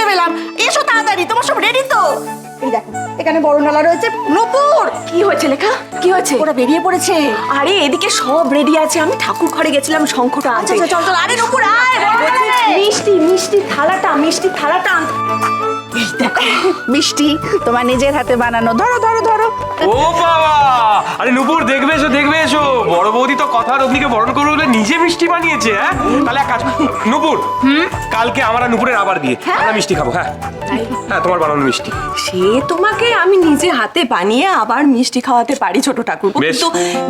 দেখতে পেলাম। এসো তাড়াতাড়ি তোমার সব রেডি তো? এই দেখো এখানে বড় নালা রয়েছে নপুর। কি হয়েছে লেখা? কি হয়েছে? ওরা বেরিয়ে পড়েছে। আরে এদিকে সব রেডি আছে। আমি ঠাকুর ঘরে গেছিলাম শঙ্খটা আছে আচ্ছা চল চল আরে নপুর আয় বড় বলছি, নালায়। মিষ্টি মিষ্টি থালাটা মিষ্টি থালাটা আনতে মিষ্টি তোমার নিজের হাতে বানানো। ধরো ধরো ধরো। ও বাবা! আরে নুপুর দেখবে এসো দেখবে এসো। বড় বৌদি তো কথা রত্নিকে বরণ করবে বলে নিজে মিষ্টি বানিয়েছে হ্যাঁ? তাহলে এক কাজ নুপুর কালকে আমরা নুপুরের আবার দিয়ে আমরা মিষ্টি খাব হ্যাঁ? হ্যাঁ তোমার বানানো মিষ্টি। সে তোমাকে আমি নিজে হাতে বানিয়ে আবার মিষ্টি খাওয়াতে পারি ছোট ঠাকুর। কিন্তু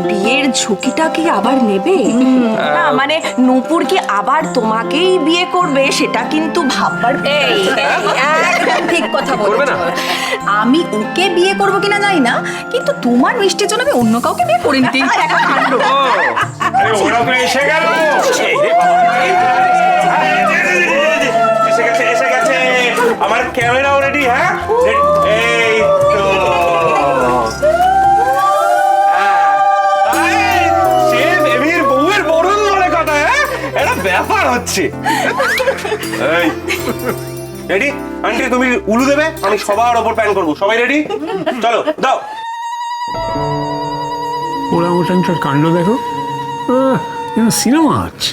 বিয়ের ঝুঁকিটা কি আবার নেবে? না মানে নূপুর কি আবার তোমাকেই বিয়ে করবে? সেটা কিন্তু ভাববার এই একদম ঠিক কথা করবে না? আমি ওকে বিয়ে করব কিনা জানি না কিন্তু তোমার মিষ্টির জন্য আমি অন্য কাউকে বিয়ে করে নিতে দেখো কাণ্ড। ও আরে ওরা তো এসে গেল। এই রে বাবা। আরে, এই যে, এই যে, এই যে, এসে গেছে এসে গেছে। আমার ক্যামেরা রেডি হ্যাঁ? এই হচ্ছে। এই। রেডি আন্টি তুমি উলু দেবে? আমি সবার ওপর প্যান করব। সবাই রেডি চলো দাও। ওরা ওটানটার কাণ্ড দেখো। সিনেমা আছে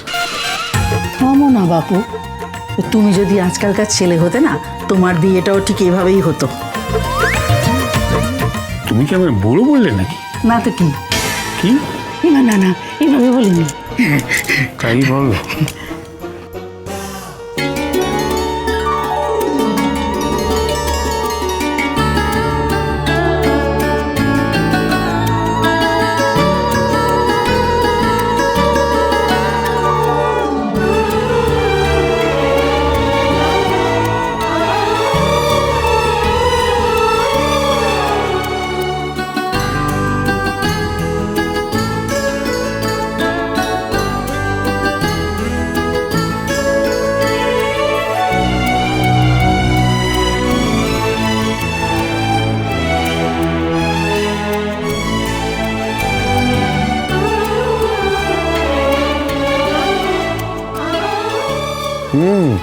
না বাপু তুমি যদি আজকালকার ছেলে হতে না তোমার বিয়েটাও ঠিক এভাবেই হতো। তুমি কি আমায় বড় বললে নাকি? না তো কি? কি? না না না এভাবে বলিনি। তাই বলো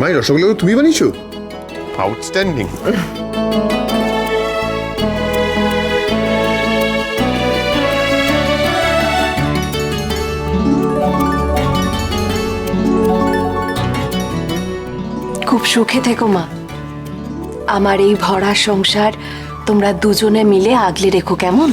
মাই রসগোল্লা তো তুমি বানিয়েছো? আউটস্ট্যান্ডিং খুব সুখে থেকো মা। আমার এই ভরা সংসার তোমরা দুজনে মিলে আগলে রেখো কেমন?